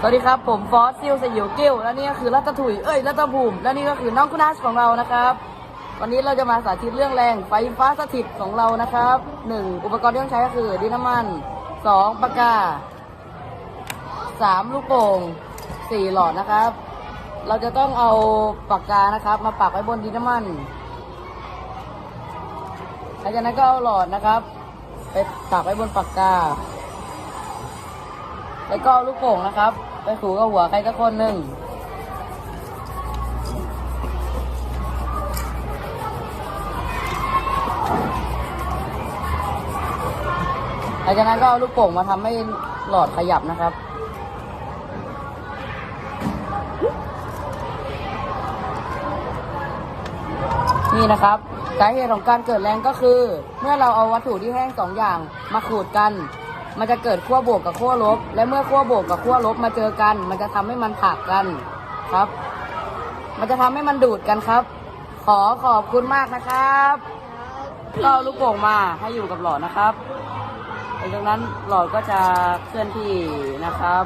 สวัสดีครับ ผมฟอสซิลสยิวกิ้วและนี่ก็คือรัตถุยเอ้ยรัตภูมิและนี่ก็คือน้องคุณอาชของเรานะครับ วันนี้เราจะมาสาธิตเรื่องแรงไฟฟ้าสถิตของเรานะครับหนึ่งอุปกรณ์ที่ต้องใช้ก็คือดินน้ำมันสองปากกาสามลูกโป่งสี่หลอดนะครับ เราจะต้องเอาปากกานะครับ มาปักไว้บนดินน้ำมันหลังจากนั้นก็เอาหลอดนะครับ ไปปักไว้บนปากกา แล้วก็ลูกโป่งนะครับ ไปถูกับหัวใครสักคนหนึ่งหลังจากนั้นก็เอาลูกโป่งมาทำให้หลอดขยับนะครับนี่นะครับสาเหตุของการเกิดแรงก็คือ เมื่อเราเอาวัตถุที่แห้งสองอย่างมาขูดกัน มันจะเกิดขั้วบวกกับขั้วลบ และเมื่อขั้วบวกกับขั้วลบมาเจอกัน มันจะทำให้มันผักกันครับ มันจะทำให้มันดูดกันครับ ขอขอบคุณมากนะครับก็เอาลูกโป่งมาให้อยู่กับหลอดนะครับหลังจากนั้นหลอดก็จะเคลื่อนที่นะครับ